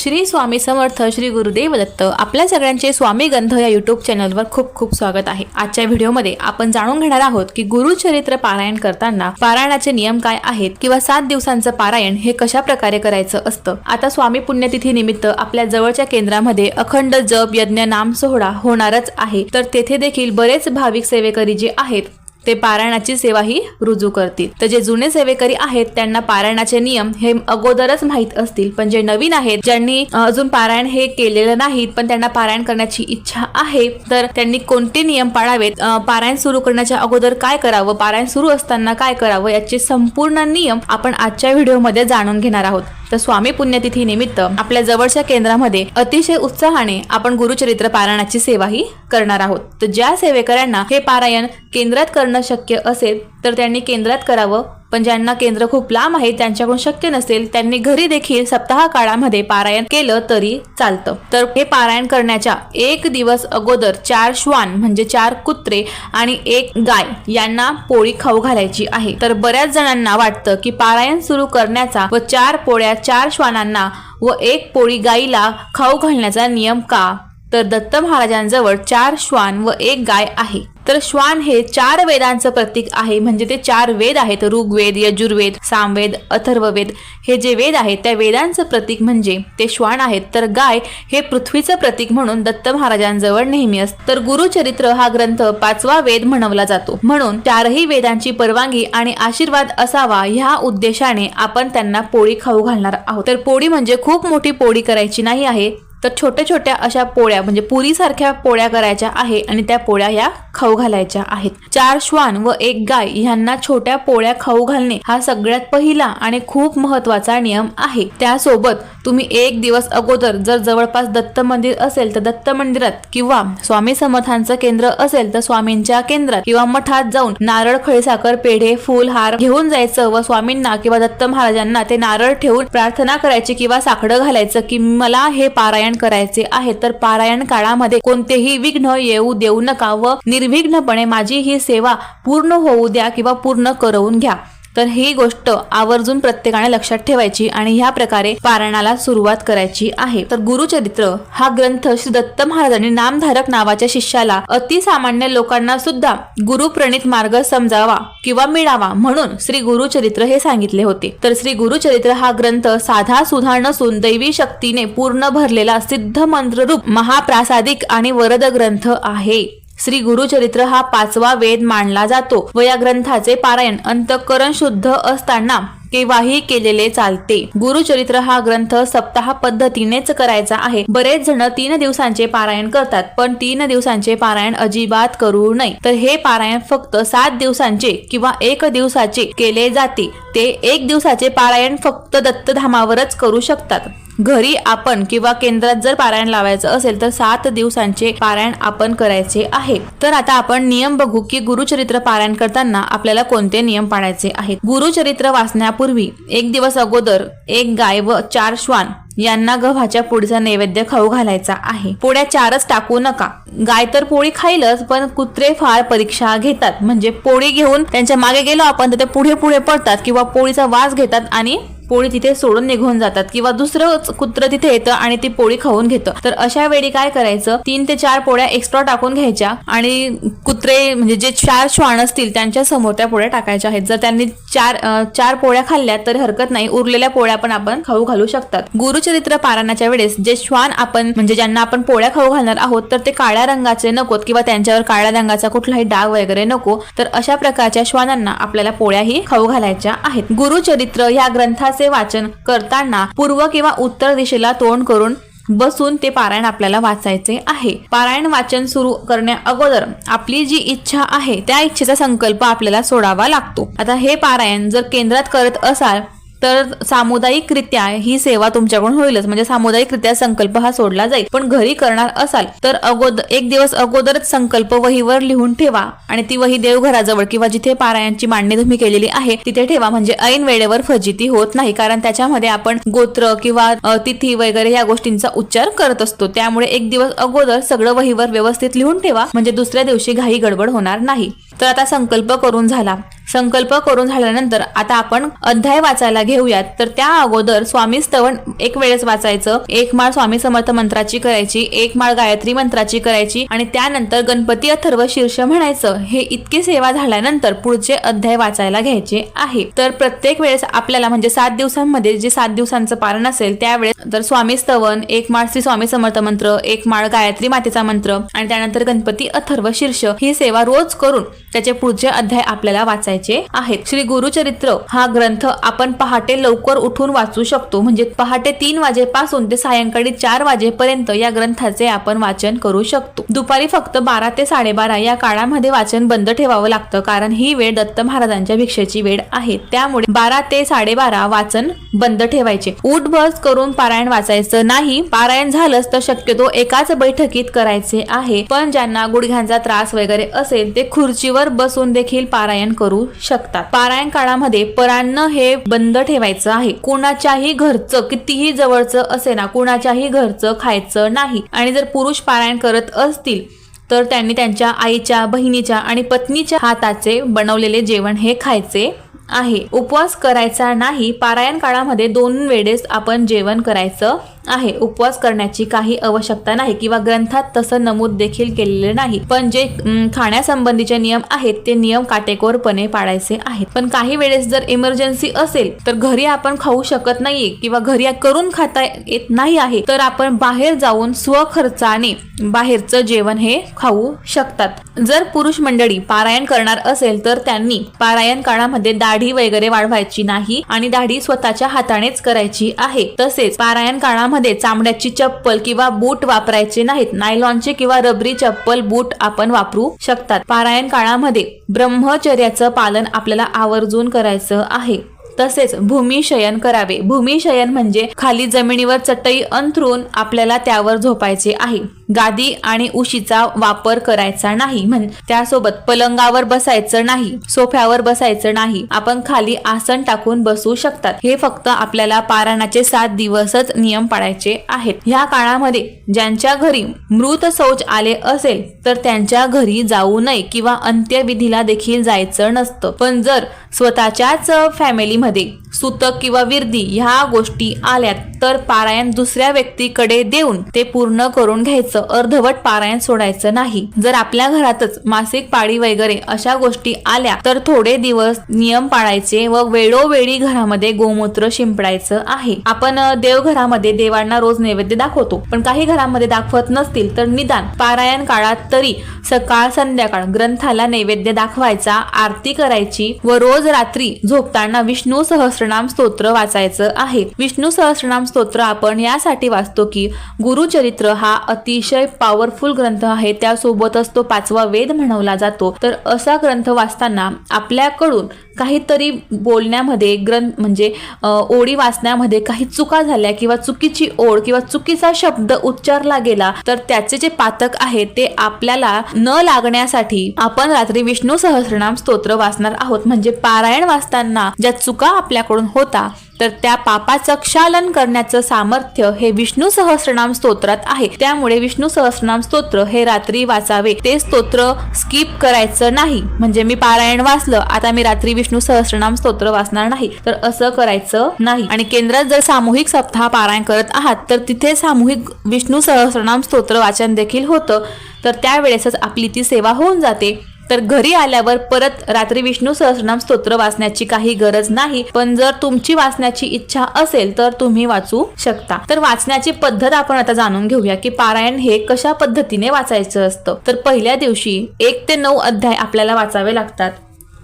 श्री स्वामी समर्थ श्री गुरुदेव दत्त. आपल्या सगळ्यांचे स्वामी गंध या युट्यूब चॅनलवर खूप खूप स्वागत आहे. आजच्या व्हिडिओमध्ये आपण जाणून घेणार आहोत की गुरुचरित्र पारायण करताना पारायणाचे नियम काय आहेत किंवा सात दिवसांचं पारायण हे कशा प्रकारे करायचं असतं? आता स्वामी पुण्यतिथी निमित्त आपल्या जवळच्या केंद्रामध्ये अखंड जप यज्ञ नाम सोहळा होणारच आहे. तर तेथे देखील बरेच भाविक सेवेकरी जे आहेत ते पारायणाची सेवाही रुजू करतील. तर जे जुने सेवेकरी आहेत त्यांना पारायणाचे नियम हे अगोदरच माहीत असतील. पण जे नवीन आहेत ज्यांनी अजून पारायण हे केलेलं नाहीत पण त्यांना पारायण करण्याची इच्छा आहे तर त्यांनी कोणते नियम पाळावेत? पारायण सुरू करण्याच्या अगोदर काय करावं? पारायण सुरू असताना काय करावं? याचे संपूर्ण नियम आपण आजच्या व्हिडिओमध्ये जाणून घेणार आहोत. तर स्वामी पुण्यतिथी निमित्त आपल्या जवळच्या केंद्रामध्ये अतिशय उत्साहाने आपण गुरुचरित्र पारायणाची सेवाही करणार आहोत. तर ज्या सेवेकऱ्यांना हे पारायण केंद्रात करणं शक्य असेल तर त्यांनी केंद्रात करावं. पण ज्यांना केंद्र खूप लांब आहे त्यांच्याकडून शक्य नसेल त्यांनी घरी देखील सप्ताह काळामध्ये पारायण केलं तरी चालतं. तर हे पारायण करण्याच्या एक दिवस अगोदर चार श्वान म्हणजे चार कुत्रे आणि एक गाय यांना पोळी खाऊ घालायची आहे. तर बऱ्याच जणांना वाटतं की पारायण सुरू करण्याचा व चार पोळ्या चार श्वानांना व एक पोळी गाईला खाऊ घालण्याचा नियम का? तर दत्त महाराजांजवळ चार श्वान व एक गाय आहे. तर श्वान हे चार वेदांचं प्रतीक आहे. म्हणजे ते चार वेद आहेत. ऋग्वेद यजुर्वेद सामवेद अथर्ववेद. हे जे वेद आहेत त्या वेदांचं प्रतीक म्हणजे ते श्वान आहेत. तर गाय हे पृथ्वीचं प्रतीक म्हणून दत्त महाराजांजवळ नेहमी असत. तर गुरुचरित्र हा ग्रंथ पाचवा वेद म्हणवला जातो. म्हणून चारही वेदांची परवानगी आणि आशीर्वाद असावा ह्या उद्देशाने आपण त्यांना पोळी खाऊ घालणार आहोत. तर पोळी म्हणजे खूप मोठी पोळी करायची नाही आहे. तर छोट्या छोट्या अशा पोळ्या म्हणजे पुरीसारख्या पोळ्या करायच्या आहे आणि त्या पोळ्या ह्या खाऊ घालायच्या आहेत. चार श्वान व एक गाय ह्यांना छोट्या पोळ्या खाऊ घालणे हा सगळ्यात पहिला आणि खूप महत्त्वाचा नियम आहे. त्यासोबत तुम्ही एक दिवस अगोदर जर जवळपास दत्त मंदिर असेल तर दत्त मंदिरात किंवा स्वामी समर्थांचं केंद्र असेल तर स्वामींच्या केंद्रात किंवा मठात जाऊन नारळ खळीसाखर पेढे फुल हार घेऊन जायचं व स्वामींना किंवा दत्त महाराजांना ते नारळ ठेवून प्रार्थना करायची किंवा साकडं घालायचं की मला हे पारायण करायचे आहे. तर पारायण काळामध्ये कोणतेही विघ्न येऊ देऊ नका व निर्विघ्नपणे माझी ही सेवा पूर्ण होऊ द्या किंवा पूर्ण करवून घ्या. तर ही गोष्ट आवर्जून प्रत्येकाने लक्षात ठेवायची आणि ह्या प्रकारे पारायणाला सुरुवात करायची आहे. तर गुरुचरित्र हा ग्रंथ श्री दत्त महाराजांनी नामधारक नावाच्या शिष्याला अतिसामान्य लोकांना सुद्धा गुरुप्रणित मार्ग समजावा किंवा मिळावा म्हणून श्री गुरुचरित्र हे सांगितले होते. तर श्री गुरुचरित्र हा ग्रंथ साधा सुधा नसून दैवी शक्तीने पूर्ण भरलेला सिद्ध मंत्ररूप महाप्रासादिक आणि वरद ग्रंथ आहे. श्री गुरुचरित्र हा पाचवा वेद मानला जातो. व या ग्रंथाचे पारायण अंतःकरण शुद्ध असताना केव्हाही केलेले चालते. गुरुचरित्र हा ग्रंथ सप्ताह पद्धतीनेच करायचा आहे. बरेच जण तीन दिवसांचे पारायण करतात पण तीन दिवसांचे पारायण अजिबात करू नये. तर हे पारायण फक्त सात दिवसांचे किंवा एक दिवसाचे केले जाते. ते एक दिवसाचे पारायण फक्त दत्तधामावरच करू शकतात. घरी आपण किंवा केंद्रात जर पारायण लावायचं असेल तर सात दिवसांचे पारायण आपण करायचे आहे. तर आता आपण नियम बघू की गुरुचरित्र पारायण करताना आपल्याला कोणते नियम पाळायचे आहेत. गुरुचरित्र वाचण्या वाचण्यापूर्वी एक दिवस अगोदर एक गाय व चार श्वान यांना गव्हाच्या पोळीचा नैवेद्य खाऊ घालायचा आहे. पोळ्या चारच टाकू नका. गाय तर पोळी खाईलच पण कुत्रे फार परीक्षा घेतात. म्हणजे पोळी घेऊन त्यांच्या मागे गेलो आपण तर ते पुढे पुढे पडतात किंवा पोळीचा वास घेतात आणि पोळी तिथे सोडून निघून जातात किंवा दुसरं कुत्र तिथे येतं आणि ती पोळी खाऊन घेतं. तर अशा वेळी काय करायचं? तीन ते चार पोळ्या एक्स्ट्रा टाकून घ्यायच्या आणि कुत्रे म्हणजे जे चार श्वान असतील त्यांच्यासमोर त्या पोळ्या टाकायच्या आहेत. जर त्यांनी चार चार पोळ्या खाल्ल्या तर हरकत नाही. उरलेल्या पोळ्या पण आपण खाऊ घालू शकतात. गुरुचरित्र पारायणाच्या वेळेस जे श्वान आपण म्हणजे ज्यांना आपण पोळ्या खाऊ घालणार आहोत तर ते काळ्या रंगाचे नकोत किंवा त्यांच्यावर काळ्या रंगाचा कुठलाही डाग वगैरे नको. तर अशा प्रकारच्या श्वानांना आपल्याला पोळ्याही खाऊ घालायच्या आहेत. गुरुचरित्र या ग्रंथाचे वाचन करताना पूर्व किंवा उत्तर दिशेला तोंड करून बसून ते पारायण आपल्याला वाचायचे आहे. पारायण वाचन सुरू करण्या अगोदर आपली जी इच्छा आहे त्या इच्छेचा संकल्प आपल्याला सोडावा लागतो. आता हे पारायण जर केंद्रात करत असाल तर सामुदायिकरित्या ही सेवा तुमच्याकडून होईलच. म्हणजे सामुदायिकरित्या संकल्प हा सोडला जाईल. पण घरी करणार असाल तर अगोदर एक दिवस अगोदरच संकल्प वहीवर लिहून ठेवा आणि ती वही देवघराजवळ किंवा जिथे पारायणची मांडणी तुम्ही केलेली आहे तिथे ठेवा. म्हणजे ऐन वेळेवर फजिती होत नाही कारण त्याच्यामध्ये आपण गोत्र किंवा तिथी वगैरे या गोष्टींचा उच्चार करत असतो. त्यामुळे एक दिवस अगोदर सगळं वहीवर व्यवस्थित लिहून ठेवा. म्हणजे दुसऱ्या दिवशी घाई गडबड होणार नाही. तर आता संकल्प करून झाला. संकल्प करून झाल्यानंतर आता आपण अध्याय वाचायला घेऊयात. तर त्या अगोदर स्वामी स्तवन एक वेळेस वाचायचं. एक माळ स्वामी समर्थ मंत्राची करायची एक माळ गायत्री मंत्राची करायची आणि त्यानंतर गणपती अथर्व शीर्ष म्हणायचं. हे इतकी सेवा झाल्यानंतर पुढचे अध्याय वाचायला घ्यायचे आहे. तर प्रत्येक वेळेस आपल्याला म्हणजे सात दिवसांमध्ये जे सात दिवसांचं पारण असेल त्यावेळेस तर स्वामी स्तवन एक माळ श्री स्वामी समर्थ मंत्र एक माळ गायत्री मातेचा मंत्र आणि त्यानंतर गणपती अथर्व शीर्ष ही सेवा रोज करून त्याचे पुढचे अध्याय आपल्याला वाचायचे आहेत. श्री गुरुचरित्र हा ग्रंथ आपण पहाटे लवकर उठून वाचू शकतो. म्हणजे पहाटे तीन वाजेपासून ते सायंकाळी चार वाजेपर्यंत या ग्रंथाचे आपण वाचन करू शकतो. दुपारी फक्त बारा ते साडेबारा या काळामध्ये वाचन बंद ठेवावं लागतं कारण ही वेळ दत्त महाराजांच्या भिक्षेची वेळ आहे. त्यामुळे बारा ते साडेबारा वाचन बंद ठेवायचे. उठ बस करून पारायण वाचायचं नाही. पारायण झालंच तर शक्यतो एकाच बैठकीत करायचे आहे. पण ज्यांना गुडघ्यांचा त्रास वगैरे असेल ते खुर्चीवर बसून देखील पारायण करू शकतात. पारायण काळामध्ये परान्न हे बंद ठेवायचं आहे. कुणाच्याही घरचं कितीही जवळचं असे ना कुणाच्याही घरचं खायचं नाही. आणि जर पुरुष पारायण करत असतील तर त्यांनी त्यांच्या आईच्या बहिणीच्या आणि पत्नीच्या हाताचे बनवलेले जेवण हे खायचे आहे. उपवास करायचा नाही पारायण काळामध्ये दोन वेळेस आपण जेवण करायचं आहे. उपवास करण्याची काही आवश्यकता नाही किंवा ग्रंथात तसं नमूद देखील केलेलं नाही. पण जे खाण्यासंबंधीचे नियम आहेत ते नियम काटेकोरपणे पाळायचे आहेत. पण काही वेळेस जर इमर्जन्सी असेल तर घरी आपण खाऊ शकत नाहीये किंवा घरी करून खाता येत नाही आहे तर आपण बाहेर जाऊन स्वखर्चाने बाहेरचं जेवण हे खाऊ शकतात. जर पुरुष मंडळी पारायण करणार असेल तर त्यांनी पारायण काळामध्ये दाढी वगैरे वाढवायची नाही आणि दाढी स्वतःच्या हातानेच करायची आहे. तसेच पारायण काळामध्ये चामड्याची चप्पल किंवा बूट वापरायचे नाहीत. नायलॉनचे किंवा रबरी चप्पल बूट आपण वापरू शकतात. पारायण काळामध्ये ब्रह्मचर्याचं पालन आपल्याला आवर्जून करायचं आहे. तसेच भूमिशयन करावे. भूमिशयन म्हणजे खाली जमिनीवर चटई अंथरून आपल्याला त्यावर झोपायचे आहे. गादी आणि उशीचा वापर करायचा नाही. त्यासोबत पलंगावर बसायचं नाही. सोफ्यावर बसायचं नाही. आपण खाली आसन टाकून बसू शकतात. हे फक्त आपल्याला पारायणाचे सात दिवसच नियम पाळायचे आहेत. ह्या काळामध्ये ज्यांच्या घरी मृत शौच आले असेल तर त्यांच्या घरी जाऊ नये किंवा अंत्यविधीला देखील जायचं नसतं. पण जर स्वतःच्याच फॅमिलीमध्ये सुतक किंवा विर्दी ह्या गोष्टी आल्यात तर पारायण दुसऱ्या व्यक्तीकडे देऊन ते पूर्ण करून घ्यायचं. अर्धवट पारायण सोडायचं नाही. जर आपल्या घरातच मासिक पाळी वगैरे अशा गोष्टी आल्या तर थोडे दिवस नियम पाळायचे व वेळोवेळी घरामध्ये गोमूत्र शिंपडायचं आहे. आपण देवघरामध्ये देवांना रोज नैवेद्य दाखवतो पण काही घरामध्ये दाखवत नसतील तर निदान पारायण काळात तरी सकाळ संध्याकाळ ग्रंथाला नैवेद्य दाखवायचा आरती करायची व रोज रात्री झोपताना विष्णू विष्णू सहस्रनाम स्तोत्र वाचायचं आहे. विष्णू सहस्रनाम स्तोत्र आपण यासाठी वाचतो की गुरुचरित्र हा अतिशय पॉवरफुल ग्रंथ आहे. त्यासोबतच तो पाचवा वेद म्हणवला जातो. तर असा ग्रंथ वाचताना आपल्याकडून काहीतरी बोलण्यामध्ये ग्रंथ म्हणजे ओळी वाचण्यामध्ये काही चुका झाल्या किंवा चुकीची ओळ किंवा चुकीचा शब्द उच्चारला गेला तर त्याचे जे पातक आहे ते आपल्याला न लागण्यासाठी आपण रात्री विष्णू सहस्रनाम स्तोत्र वाचणार आहोत. म्हणजे पारायण वाचताना ज्या चुका आपल्याकडून होता तर त्या पापाचं क्षालन करण्याचं सामर्थ्य हे विष्णू सहस्रनाम स्तोत्रात आहे. त्यामुळे विष्णू सहस्रनाम स्तोत्र हे रात्री वाचावे. ते स्तोत्र स्किप करायचं नाही. म्हणजे मी पारायण वाचलं आता मी रात्री विष्णू सहस्रनाम स्तोत्र वाचणार नाही. तर असं करायचं नाही. आणि केंद्रात जर सामूहिक सप्ताह पारायण करत आहात तर तिथे सामूहिक विष्णू सहस्रनाम स्तोत्र वाचन देखील होतं. तर त्यावेळेसच आपली ती सेवा होऊन जाते. तर घरी आल्यावर परत रात्री विष्णू सहस्रनाम स्तोत्र वाचण्याची काही गरज नाही. पण जर तुमची वाचण्याची इच्छा असेल तर तुम्ही वाचू शकता. तर वाचण्याची पद्धत आपण आता जाणून घेऊया की पारायण हे कशा पद्धतीने वाचायचं असतं. तर पहिल्या दिवशी एक ते नऊ अध्याय आपल्याला वाचावे लागतात.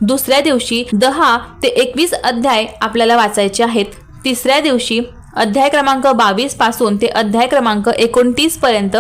दुसऱ्या दिवशी दहा ते एकवीस अध्याय आपल्याला वाचायचे आहेत. तिसऱ्या दिवशी अध्याय क्रमांक बावीसपासून ते अध्याय क्रमांक एकोणतीस पर्यंत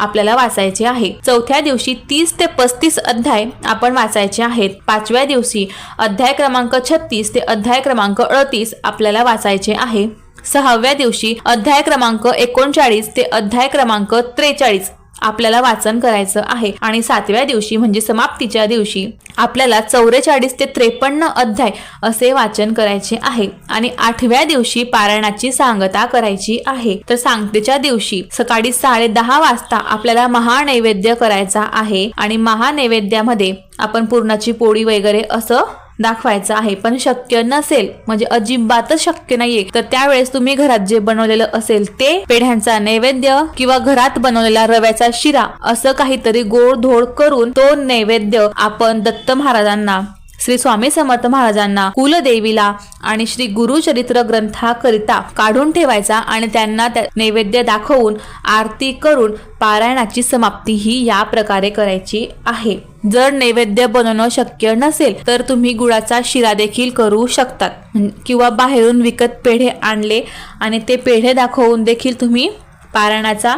आपल्याला वाचायचे आहे. चौथ्या दिवशी तीस ते पस्तीस अध्याय आपण वाचायचे आहेत. पाचव्या दिवशी अध्याय क्रमांक छत्तीस ते अध्याय क्रमांक अडतीस आपल्याला वाचायचे आहे. सहाव्या दिवशी अध्याय क्रमांक एकोणचाळीस ते अध्याय क्रमांक त्रेचाळीस आपल्याला वाचन करायचं आहे. आणि सातव्या दिवशी म्हणजे समाप्तीच्या दिवशी आपल्याला चौवेचाळीस ते त्रेपन्न अध्याय असे वाचन करायचे आहे. आणि आठव्या दिवशी पारायणाची सांगता करायची आहे. तर सांगतेच्या दिवशी सकाळी साडे दहा वाजता आपल्याला महानैवेद्य करायचा आहे. आणि महानैवेद्यामध्ये आपण पूर्णाची पोळी वगैरे असं दाखवायचा आहे. पण शक्य नसेल म्हणजे अजिबातच शक्य नाहीये. तर त्यावेळेस तुम्ही घरात जे बनवलेलं असेल ते पेढ्यांचा नैवेद्य किंवा घरात बनवलेला रव्याचा शिरा असं काहीतरी गोड-धोड करून तो नैवेद्य आपण दत्त महाराजांना श्री स्वामी समर्थ महाराजांना कुलदेवीला आणि श्री गुरुचरित्र ग्रंथाकरिता काढून ठेवायचा आणि त्यांना त्या नैवेद्य दाखवून आरती करून पारायणाची समाप्ती ही या प्रकारे करायची आहे. जर नैवेद्य बनवणं शक्य नसेल तर तुम्ही गुळाचा शिरा देखील करू शकतात. किंवा बाहेरून विकत पेढे आणले आणि ते पेढे दाखवून देखील तुम्ही पारायणाचा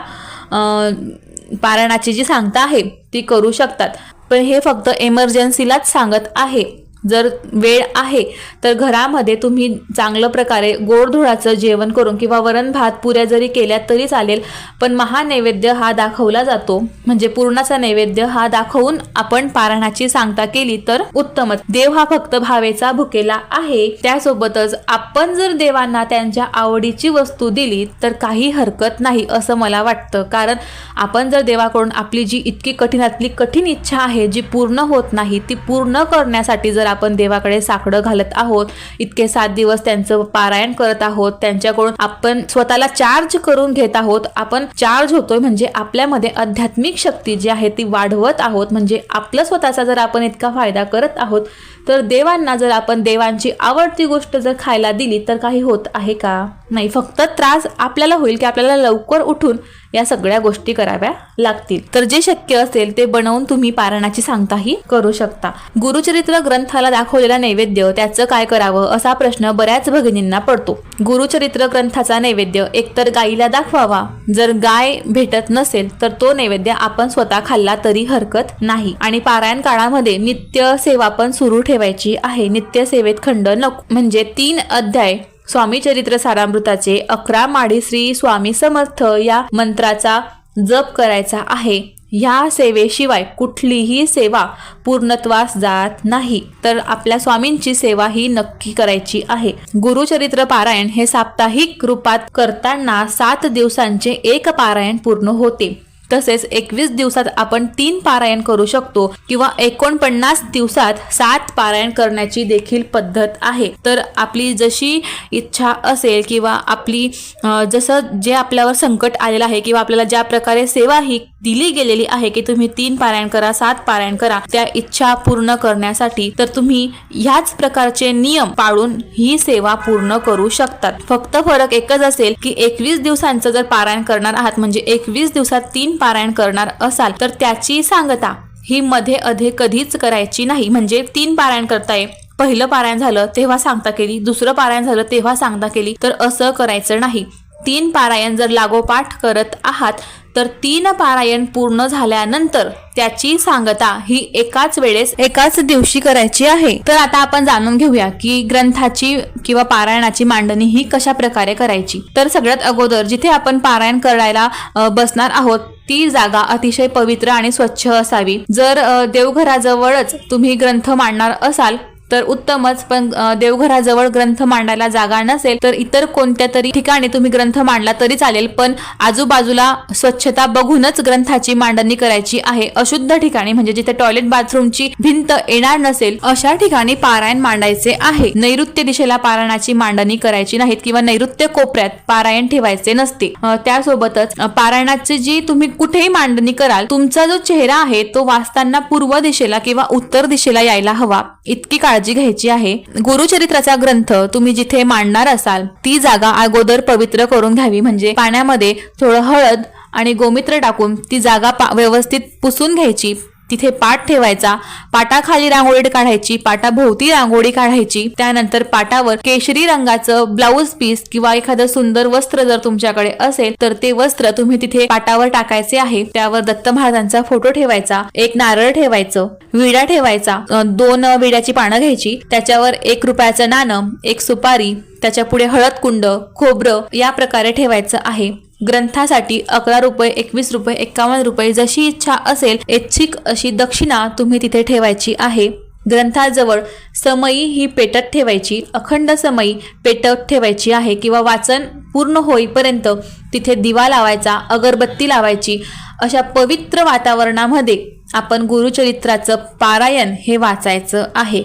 पारणाची पारायणाची जी सांगता आहे ती करू शकतात. पण हे फक्त एमर्जन्सीलाच सांगत आहे. जर वेळ आहे तर घरामध्ये तुम्ही चांगलं प्रकारे गोडधुळाचं जेवण करून किंवा वरण भात पुऱ्या जरी केल्या तरी चालेल पण महानैवेद्य हा दाखवला जातो. म्हणजे पूर्णाचा नैवेद्य हा दाखवून आपण पारायणाची सांगता केली तर उत्तमच. देव हा फक्त भावेचा भुकेला आहे. त्यासोबतच आपण जर देवांना त्यांच्या आवडीची वस्तू दिली तर काही हरकत नाही असं मला वाटतं. कारण आपण जर देवाकडून आपली जी इतकी कठीणातली कठीण इच्छा आहे जी पूर्ण होत नाही ती पूर्ण करण्यासाठी जर आपण देवाकडे साकडं घालत आहोत. इतके सात दिवस त्यांचं पारायण करत आहोत. त्यांच्याकडून आपण स्वतःला चार्ज करून घेत आहोत. आपण चार्ज होतोय म्हणजे आपल्यामध्ये आध्यात्मिक शक्ती जी आहे ती वाढवत आहोत. म्हणजे आपलं स्वतःचा जर आपण इतका फायदा करत आहोत तर देवांना जर आपण देवांची आवडती गोष्ट जर खायला दिली तर काही होत आहे का? नाही फक्त त्रास आपल्याला होईल की आपल्याला लवकर उठून या सगळ्या गोष्टी कराव्या लागतील. तर जे शक्य असेल ते बनवून तुम्ही पारायणाची सांगताही करू शकता. गुरुचरित्र ग्रंथाला दाखवलेला नैवेद्य त्याचं काय करावं असा प्रश्न बऱ्याच भगिनींना पडतो. गुरुचरित्र ग्रंथाचा नैवेद्य एकतर गाईला दाखवावा. जर गाय भेटत नसेल तर तो नैवेद्य आपण स्वतः खाल्ला तरी हरकत नाही. आणि पारायण काळामध्ये नित्य सेवा पण सुरू ठेवायची आहे. नित्यसेवेत खंड नको म्हणजे तीन अध्याय. स्वामी चरित्र सारामृताचे अकरा माडी श्री स्वामी समर्थ या मंत्राचा जप करायचा आहे. ह्या सेवेशिवाय कुठलीही सेवा पूर्णत्वास जात नाही. तर आपल्या स्वामींची सेवा ही नक्की करायची आहे. गुरुचरित्र पारायण हे साप्ताहिक रूपात करताना सात दिवसांचे एक पारायण पूर्ण होते. तसेच एकवीस दिवसात आपण तीन पारायण करू शकतो किंवा एकोणपन्नास दिवसात सात पारायण करण्याची देखील पद्धत आहे. तर आपली जशी इच्छा असेल किंवा आपली जसं जे आपल्यावर संकट आलेलं आहे किंवा आपल्याला ज्या प्रकारे सेवा ही दिली गेलेली आहे की तुम्ही तीन पारायण करा सात पारायण करा त्या इच्छा पूर्ण करण्यासाठी तर तुम्ही ह्याच प्रकारचे नियम पाळून ही सेवा पूर्ण करू शकतात. फक्त फरक एकच असेल की एकवीस दिवसांचं जर पारायण करणार आहात म्हणजे एकवीस दिवसात तीन पारायण करणार असाल तर त्याची सांगता. ही मध्ये अधे कधीच करायची नाही. म्हणजे तीन पारायण करताय. पहिलं पारायण झालं तेव्हा सांगता केली. दुसरं पारायण झालं तेव्हा सांगता केली. तर असं करायचं नाही. तीन पारायण जर लागोपाठ करत आहात तर तीन पारायण पूर्ण झाल्यानंतर त्याची सांगता ही एकाच वेळेस एकाच दिवशी करायची आहे. तर आता आपण जाणून घेऊया की ग्रंथाची किंवा पारायणाची मांडणी ही कशा प्रकारे करायची. तर सगळ्यात अगोदर जिथे आपण पारायण करायला बसणार आहोत ती जागा अतिशय पवित्र आणि स्वच्छ असावी. जर देवघराजवळच तुम्ही ग्रंथ मांडणार असाल तर उत्तमच पण देवघराजवळ ग्रंथ मांडायला जागा नसेल तर इतर कोणत्या तरी ठिकाणी तुम्ही ग्रंथ मांडला तरी चालेल पण आजूबाजूला स्वच्छता बघूनच ग्रंथाची मांडणी करायची आहे. अशुद्ध ठिकाणी म्हणजे जिथे टॉयलेट बाथरूमची भिंत येणार नसेल अशा ठिकाणी पारायण मांडायचे आहे. नैऋत्य दिशेला पारायणाची मांडणी करायची नाहीत किंवा नैऋत्य कोपऱ्यात पारायण ठेवायचे नसते. त्यासोबतच पारायणाची जी तुम्ही कुठेही मांडणी कराल तुमचा जो चेहरा आहे तो वाचताना पूर्व दिशेला किंवा उत्तर दिशेला यायला हवा. इतकी काळजी घ्यायची आहे. गुरुचरित्राचा ग्रंथ तुम्ही जिथे मांडणार असाल ती जागा अगोदर पवित्र करून घ्यावी. म्हणजे पाण्यामध्ये थोडं हळद आणि गोमित्र टाकून ती जागा पा- व्यवस्थित पुसून घ्यायची. तिथे पाट ठेवायचा. पाटाखाली रांगोळी काढायची पाटाभोवती रांगोळी काढायची. त्यानंतर पाटावर केशरी रंगाचं ब्लाऊज पीस किंवा एखादं सुंदर वस्त्र जर तुमच्याकडे असेल तर ते वस्त्र तुम्ही तिथे पाटावर टाकायचे आहे. त्यावर दत्त महाराजांचा फोटो ठेवायचा एक नारळ ठेवायचं विडा ठेवायचा दोन विड्याची पानं घ्यायची त्याच्यावर एक रुपयाचं नाणं एक सुपारी त्याच्या पुढे हळद कुंड खोबरं या प्रकारे ठेवायचं आहे. ग्रंथासाठी अकरा रुपये एकवीस रुपये एक्कावन्न रुपये जशी इच्छा असेल ऐच्छिक अशी दक्षिणा तुम्ही तिथे ठेवायची आहे. ग्रंथाजवळ समयी ही पेटत ठेवायची अखंड समयी पेटत ठेवायची आहे किंवा वाचन पूर्ण होईपर्यंत तिथे दिवा लावायचा अगरबत्ती लावायची अशा पवित्र वातावरणामध्ये आपण गुरुचरित्राचं पारायण हे वाचायचं आहे.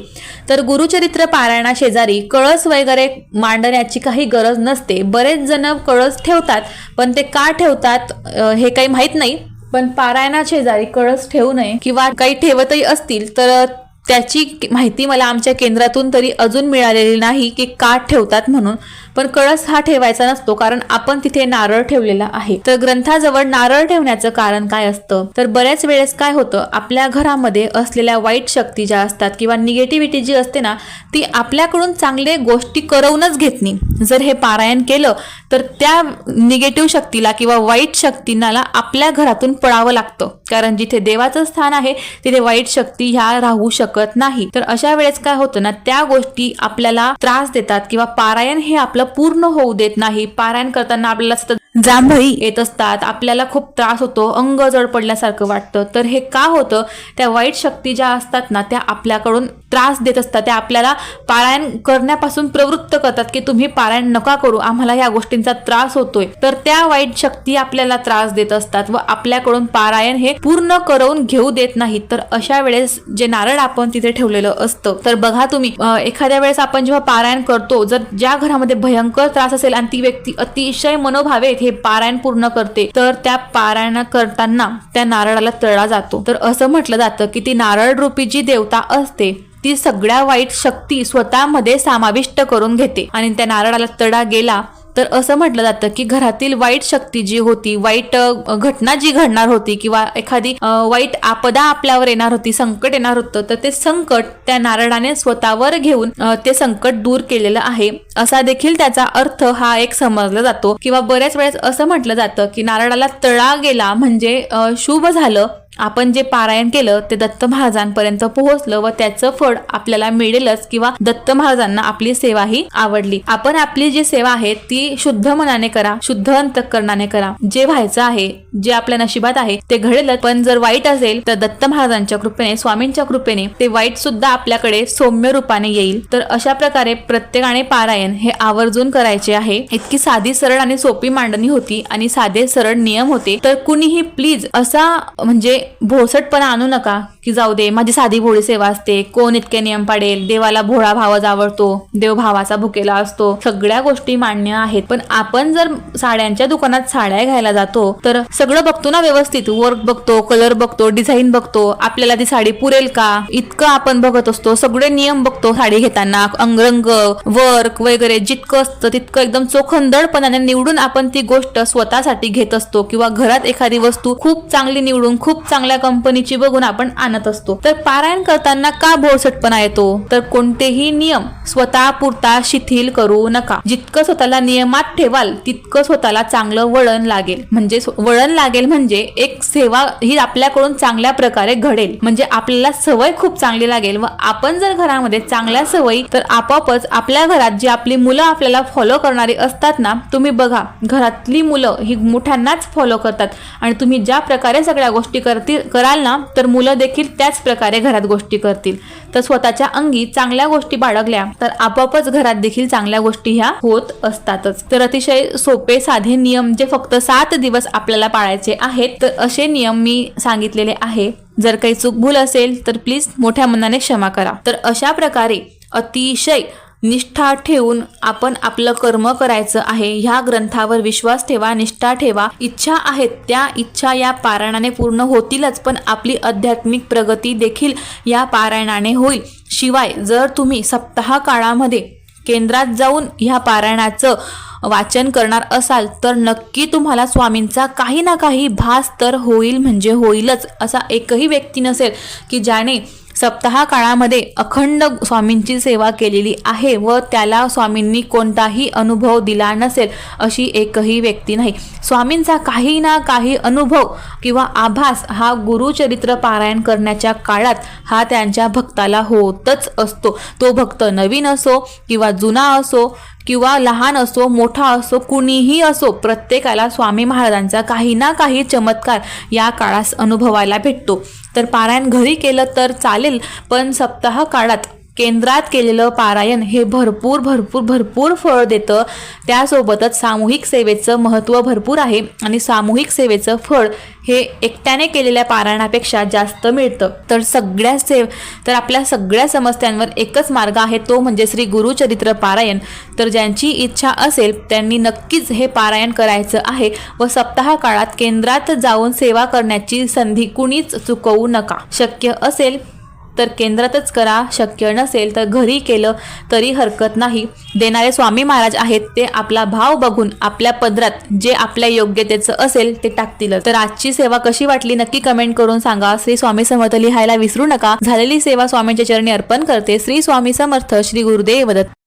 तर गुरुचरित्र पारायणा शेजारी कळस वगैरे मांडण्याची काही गरज नसते. बरेच जण कळस ठेवतात पण ते का ठेवतात हे काही माहीत नाही. पण पारायणा शेजारी कळस ठेवू नये किंवा काही ठेवतही असतील तर त्याची माहिती मला आमच्या केंद्रातून तरी अजून मिळालेली नाही की का ठेवतात म्हणून. पण कळस हा ठेवायचा नसतो कारण आपण तिथे नारळ ठेवलेला आहे. तर ग्रंथाजवळ नारळ ठेवण्याचं कारण काय असतं? तर बऱ्याच वेळेस काय होतं? आपल्या घरामध्ये असलेल्या वाईट शक्ती ज्या असतात किंवा निगेटिव्हिटी जी असते ना ती आपल्याकडून चांगले गोष्टी करवूनच घेत नाही. जर हे पारायण केलं तर त्या निगेटिव्ह शक्तीला किंवा वाईट शक्तींना आपल्या घरातून पळावं लागतं. कारण जिथे देवाचं स्थान आहे तिथे वाईट शक्ती ह्या राहू शकत नाही. तर अशा वेळेस काय होतं ना त्या गोष्टी आपल्याला त्रास देतात किंवा पारायण हे आपलं पूर्ण होऊ देत नाही. पारायण करताना आपल्याला सतत जांभळी येत असतात. आपल्याला खूप त्रास होतो अंग जड पडल्यासारखं वाटतं. तर हे का होतं? त्या वाईट शक्ती ज्या असतात ना त्या आपल्याकडून त्रास देत असतात. त्या आपल्याला पारायण करण्यापासून प्रवृत्त करतात की तुम्ही पारायण नका करू आम्हाला या गोष्टींचा त्रास होतोय. तर त्या वाईट शक्ती आपल्याला त्रास देत असतात व आपल्याकडून पारायण हे पूर्ण करवून घेऊ देत नाहीत. तर अशा वेळेस जे नारळ आपण तिथे ठेवलेलं असतं तर बघा तुम्ही एखाद्या वेळेस आपण जेव्हा पारायण करतो जर ज्या घरामध्ये भयंकर त्रास असेल आणि ती व्यक्ती अतिशय मनोभावे मनोभावेत हे पारायण पूर्ण करते तर त्या पारायण करताना त्या नारळाला तळला जातो. तर असं म्हटलं जातं की ती नारळ रूपी जी देवता असते ती सगळ्या वाईट शक्ती स्वतःमध्ये समाविष्ट करून घेते. आणि त्या नारळाला तडा गेला तर असं म्हटलं जातं की घरातील वाईट शक्ती जी होती वाईट घटना जी घडणार होती किंवा एखादी वाईट आपदा आपल्यावर येणार होती संकट येणार होतं तर ते संकट त्या नारळाने स्वतःवर घेऊन ते संकट दूर केलेलं आहे. असा देखील त्याचा अर्थ हा एक समजला जातो. किंवा बऱ्याच वेळेस असं म्हटलं जातं की नारळाला तळा गेला म्हणजे शुभ झालं आपण जे पारायण केलं ते दत्त महाराजांपर्यंत पोहोचलं व त्याचं फळ आपल्याला मिळेलच किंवा दत्त महाराजांना आपली सेवा ही आवडली. आपण आपली जी सेवा आहे ती शुद्ध मनाने करा शुद्ध अंतकरणाने करा. जे व्हायचं आहे जे आपल्या नशिबात आहे ते घडेलच. पण जर वाईट असेल तर दत्त महाराजांच्या कृपेने स्वामींच्या कृपेने ते वाईट सुद्धा आपल्याकडे सौम्य रूपाने येईल. तर अशा प्रकारे प्रत्येकाने पारायण हे आवर्जून करायचे आहे. इतकी साधी सरळ आणि सोपी मांडणी होती आणि साधे सरळ नियम होते. तर कुणीही प्लीज असा म्हणजे भोसटपणा आणू नका. की जाऊ दे माझी साधी भोळी सेवा असते. कोण इतके नियम पाडेल? देवाला भोळा भावच आवडतो. देव भावाचा भुकेला असतो. सगळ्या गोष्टी मान्य आहेत. पण आपण जर साड्यांच्या दुकानात साड्या घ्यायला जातो तर सगळं बघतो ना व्यवस्थित. वर्क बघतो कलर बघतो डिझाईन बघतो. आपल्याला ती साडी पुरेल का? इतकं आपण बघत असतो. सगळे नियम बघतो साडी घेताना. अंगरंग वर्क वगैरे जितकं असतं तितकं एकदम चोखंदळपणाने निवडून आपण ती गोष्ट स्वतःसाठी घेत असतो. किंवा घरात एखादी वस्तू खूप चांगली निवडून खूप चांगल्या कंपनीची बघून आपण मानत असतो. तर पारायण करताना का भोळसटपणा येतो? तर कोणतेही नियम स्वतः पुरता शिथिल करू नका. जितकं स्वतःला नियमात ठेवाल तितकं स्वतःला चांगलं वळण लागेल. म्हणजे वळण लागेल म्हणजे एक सेवा ही आपल्याकडून चांगल्या प्रकारे घडेल. म्हणजे आपल्याला सवय खूप चांगली लागेल व आपण जर घरामध्ये चांगल्या सवयी तर आपोआपच आपल्या घरात जी आपली मुलं आपल्याला फॉलो करणारी असतात ना तुम्ही बघा घरातली मुलं ही मोठ्यांनाच फॉलो करतात. आणि तुम्ही ज्या प्रकारे सगळ्या गोष्टी करतील कराल ना तर मुलं देखील त्याच प्रकारे घरात गोष्टी करतील. तर स्वतःच्या अंगी चांगल्या गोष्टी बाळगल्या तर आपोआपच घरात देखील चांगल्या गोष्टी ह्या होत असतातच. तर अतिशय सोपे साधे नियम जे फक्त सात दिवस आपल्याला पाळायचे आहेत तर असे नियम मी सांगितलेले आहे. जर काही चूकभूल असेल तर प्लीज मोठ्या मनाने क्षमा करा. तर अशा प्रकारे अतिशय निष्ठा ठेवून आपण आपलं कर्म करायचं आहे ह्या ग्रंथावर विश्वास ठेवा निष्ठा ठेवा. इच्छा आहेत त्या इच्छा या पारायणाने पूर्ण होतीलच पण आपली आध्यात्मिक प्रगती देखील या पारायणाने होईल. शिवाय जर तुम्ही सप्ताह काळामध्ये केंद्रात जाऊन ह्या पारायणाचं वाचन करणार असाल तर नक्की तुम्हाला स्वामींचा काही ना काही भास तर होईल म्हणजे होईलच असा एकही व्यक्ती नसेल की ज्याने सप्ताह काळामध्ये अखंड स्वामींची सेवा केलेली आहे व त्याला स्वामींनी कोणताही अनुभव दिला नसेल अशी एकही व्यक्ती नाही. स्वामींचा काही ना काही अनुभव किंवा आभास हा गुरुचरित्र पारायण करण्याच्या काळात हा त्यांच्या भक्ताला होतच असतो. तो भक्त नवीन असो किंवा जुना असो किंवा लहान असो मोठा असो कुणीही असो प्रत्येकाला स्वामी महाराजांचा काही ना काही चमत्कार या काळास अनुभवायला भेटतो. तर पारायण घरी केलं तर चालेल पण सप्ताह काळात केंद्रात केलेलं पारायण हे भरपूर भरपूर भरपूर फळ देतं. त्यासोबतच सामूहिक सेवेचं महत्त्व भरपूर आहे आणि सामूहिक सेवेचं फळ हे एकट्याने केलेल्या पारायणापेक्षा जास्त मिळतं. तर सगळ्या सेव तर आपल्या सगळ्या समस्यांवर एकच मार्ग आहे तो म्हणजे श्री गुरुचरित्र पारायण. तर ज्यांची इच्छा असेल त्यांनी नक्कीच हे पारायण करायचं आहे व सप्ताह काळात केंद्रात जाऊन सेवा करण्याची संधी कुणीच चुकवू नका. शक्य असेल तर केंद्रातच करा शक्य नसेल तर घरी केलं तरी हरकत नाही. देणारे स्वामी महाराज आहेत ते आपला भाव बघून आपल्या पदरात जे आपल्या योग्यतेचं असेल ते टाकतील. तर आजची सेवा कशी वाटली नक्की कमेंट करून सांगा. श्री स्वामी समर्थ लिहायला विसरू नका. झालेली सेवा स्वामींच्या चरणी अर्पण करते. श्री स्वामी समर्थ श्री गुरुदेव दत्त.